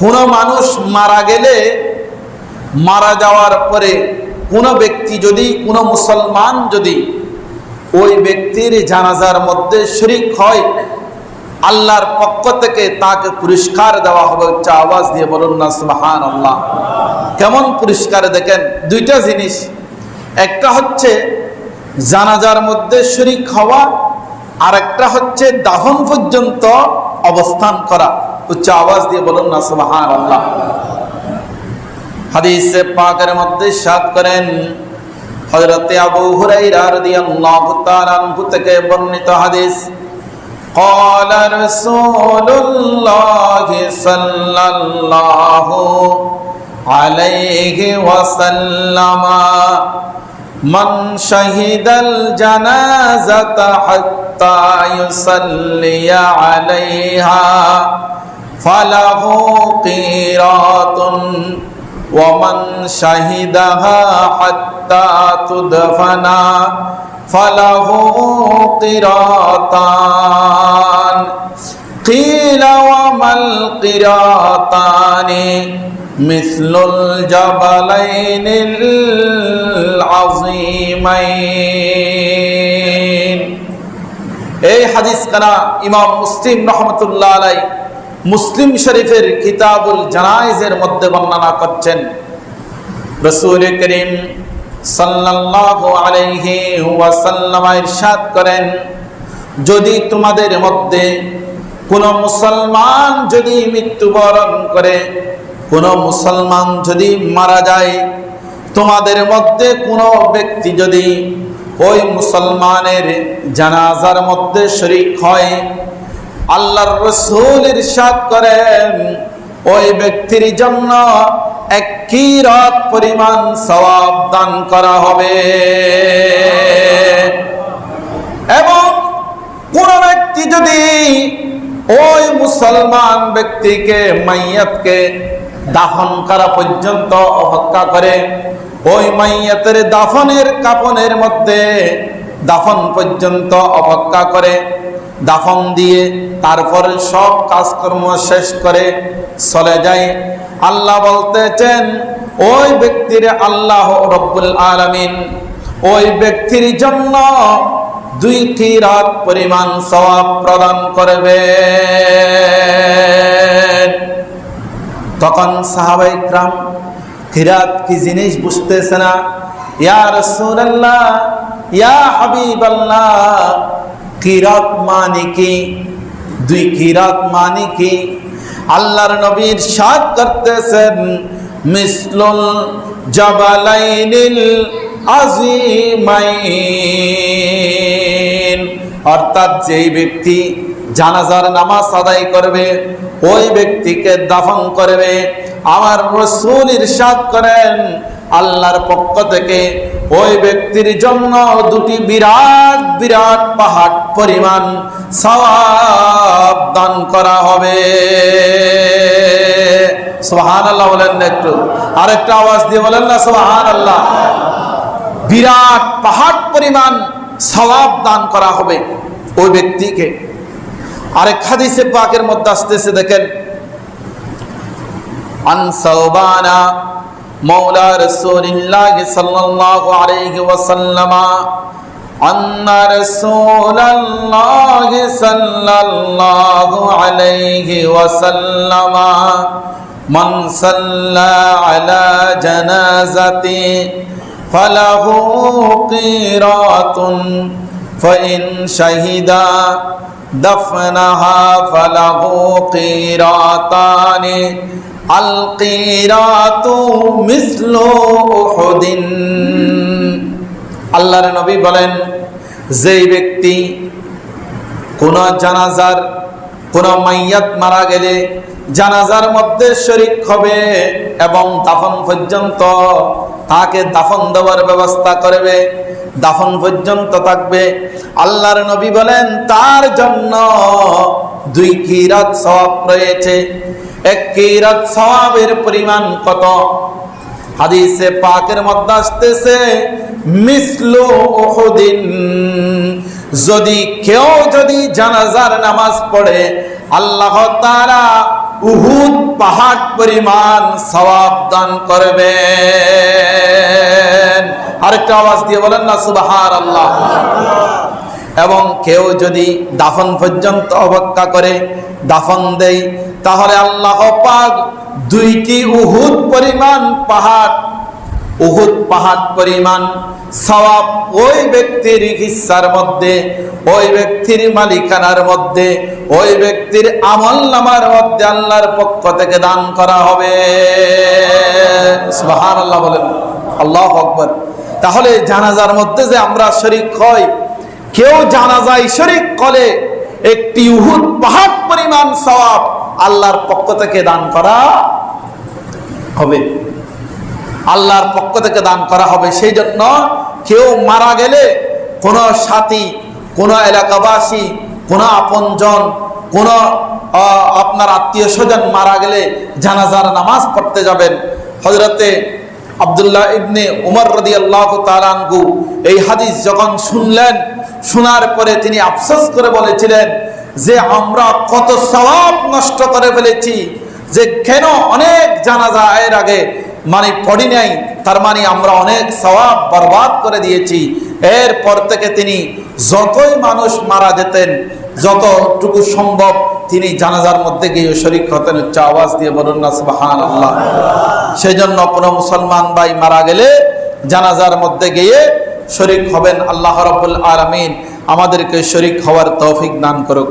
কোনো মানুষ মারা গেলে মারা যাওয়ার পরে কোনো ব্যক্তি যদি, কোনো মুসলমান যদি ওই ব্যক্তির জানাজার মধ্যে শরিক হয়, আল্লাহর পক্ষ থেকে তাকে পুরস্কার দেওয়া হবে হচ্ছে আওয়াজ দিয়ে বলুন না সুবাহান আল্লাহ কেমন পুরস্কার দেখেন? দুইটা জিনিস। একটা হচ্ছে জানাজার মধ্যে শরিক হওয়া আর একটা হচ্ছে দাহন পর্যন্ত অবস্থান করা। উচ্চ আওয়াজ দিয়ে বলুন না সুবাহান আল্লাহ হাদিসে পাকের মধ্যে সাত করেন হযরতে আবু হুরায়রা রাদিয়াল্লাহু তাআলা আনহু থেকে বর্ণিত হাদিস قال رسول الله صلى الله عليه وسلم من شهد الجنازة حتى يصلي عليها فله قيراط ومن شهدها حتى تدفن فله قراطان قيل وما القراطان مثل الجبلين العظيمين এই হাদিস কানা ইমাম মুসলিম রহমতুল্লাহ আলাই মুসলিম শরীফের কিতাবুল জানাইজের মধ্যে বর্ণনা করছেন, রসুল করিম সাল্লাল্লাহু আলাইহি ওয়াসাল্লাম ইরশাদ করেন, যদি তোমাদের মধ্যে কোন মুসলমান যদি মৃত্যুবরণ করে, কোন মুসলমান যদি মারা যায়, তোমাদের মধ্যে কোনো ব্যক্তি যদি ওই মুসলমানের জানাজার মধ্যে শরিক হয় আল্লাহর রসুল ইরশাদ করেন, ওই ব্যক্তির জন্য এক কিরাত পরিমাণ সওয়াব দান করা হবে। এবং কোন ব্যক্তি যদি ওই মুসলমান ব্যক্তিকে, মাইয়াতকে দাফন করা পর্যন্ত অপেক্ষা করে, ওই মাইয়াতের দাফনের কাপনের মধ্যে দাফন পর্যন্ত অপেক্ষা করে দাফন দিয়ে তারপরে সব কাজকর্ম শেষ করে চলে যায়। আল্লাহ বলতেছেন, ওই ব্যক্তির আল্লাহ রব্বুল আলামিন, ওই ব্যক্তির জন্য দুই কিরাত পরিমাণ সওয়াব প্রদান করবে তখন সাহাবাই ক্রাম কিরাত কি জিনিস বুঝতেছে না? ইয়া রাসূলুল্লাহ, ইয়া হাবিবাল্লাহ কিরাত মানে কি? দুই কিরাত মানে কি? আল্লাহর নবীর সাদ করতেছেন, মিসলুল জাবালাইনিল আজিমাইন অর্থাৎ যেই ব্যক্তি জানাজার নামাজ আদায় করবে, ওই ব্যক্তিকে দাফন করবে। আমার রসুল ইরশাদ করেন আল্লাহর পক্ষ থেকে ওই ব্যক্তির জন্য দুটি বিরাট বিরাট পাহাড় পরিমাণ সওয়াব দান করা হবে। সোহান আল্লাহ বলেন না একটু। আরেকটা আওয়াজ দিয়ে বলেন না সুবহান আল্লাহ বিরাট পাহাড় পরিমাণ সওয়াব দান করা হবে ওই ব্যক্তিকে। আরেক হাদিসে পাকের মধ্যে আসতেছে, দেখেন, আন সাওবানা مولى رسول الله صلى الله عليه وسلم أن رسول الله صلى الله عليه وسلم من صلى على جنازة فله قيرات فإن شهد دفنها فله قيراتان আল্লাহর নবী বলেন, যেই ব্যক্তি কোন জানাজার, কোন মাইয়াত মারা গেলে জানাজার মধ্যে শরিক হবে এবং দাফন পর্যন্ত তাকে দাফন দেওয়ার ব্যবস্থা করবে, দাফন পর্যন্ত থাকবে। আল্লাহর নবী বলেন, তার জন্য দুই কিরাত সওয়াব রয়েছে। এক কিরাত সওয়াবের পরিমাণ কত? হাদিসে পাকের মধ্যে আসতেছে, মিসলু উহুদিন। যদি কেউ যদি জানাজার নামাজ পড়ে, আল্লাহ তারা উহুদ পাহাড় পরিমাণ সওয়াব দান করবে আরেকটা আওয়াজ দিয়ে বলেন না সুবাহার আল্লাহ এবং কেউ যদি দাফন পর্যন্ত অপেক্ষা করে, দাফন দেয় তাহলে আল্লাহ পাক দুইটি উহুদ পরিমাণ, পাহাড়, উহুদ পাহাড় পরিমাণ, সওয়াব ওই ব্যক্তির হিস্সার মধ্যে, ওই ব্যক্তির মালিকানার মধ্যে, ওই ব্যক্তির আমল নামার মধ্যে আল্লাহর পক্ষ থেকে দান করা হবে। আল্লাহ বলেন। আল্লাহ আকবর। তাহলে জানাজার মধ্যে যে আমরা শরিক হই, কেউ জানাজায় শরিক করে একটি উহুদ পাহাড় পরিমাণ সওয়াব আল্লাহর পক্ষ থেকে দান করা হবে। আল্লাহর পক্ষ থেকে দান করা হবে সেই জন্য কেউ মারা গেলে কোনো সাথী, কোনো এলাকাবাসী, কোনো আপনজন, কোনো আপনার আত্মীয় স্বজন মারা গেলে জানাজার নামাজ পড়তে যাবেন। হজরতে আবদুল্লাহ ইবনে উমর রদি আল্লাহ তালানগু এই হাদিস যখন শুনলেন, শোনার পরে তিনি আফসোস করে বলেছিলেন যে আমরা কত সওয়াব নষ্ট করে ফেলেছি, যে কেন অনেক জানাজা এর আগে মানে পড়ি নাই, তার মানে আমরা অনেক সওয়াব বরবাদ করে দিয়েছি। এরপর থেকে তিনি যতই মানুষ মারা যেতেন, যতটুকু সম্ভব তিনি জানাজার মধ্যে গিয়ে শরিক হতেন, উচ্চ আওয়াজ দিয়ে বলুন না সুবাহান আল্লাহ সেই জন্য কোনো মুসলমান ভাই মারা গেলে জানাজার মধ্যে গিয়ে শরিক হবেন আল্লাহ রব্বুল আলমিন। আমাদেরকে শরিক হওয়ার তৌফিক দান করুক।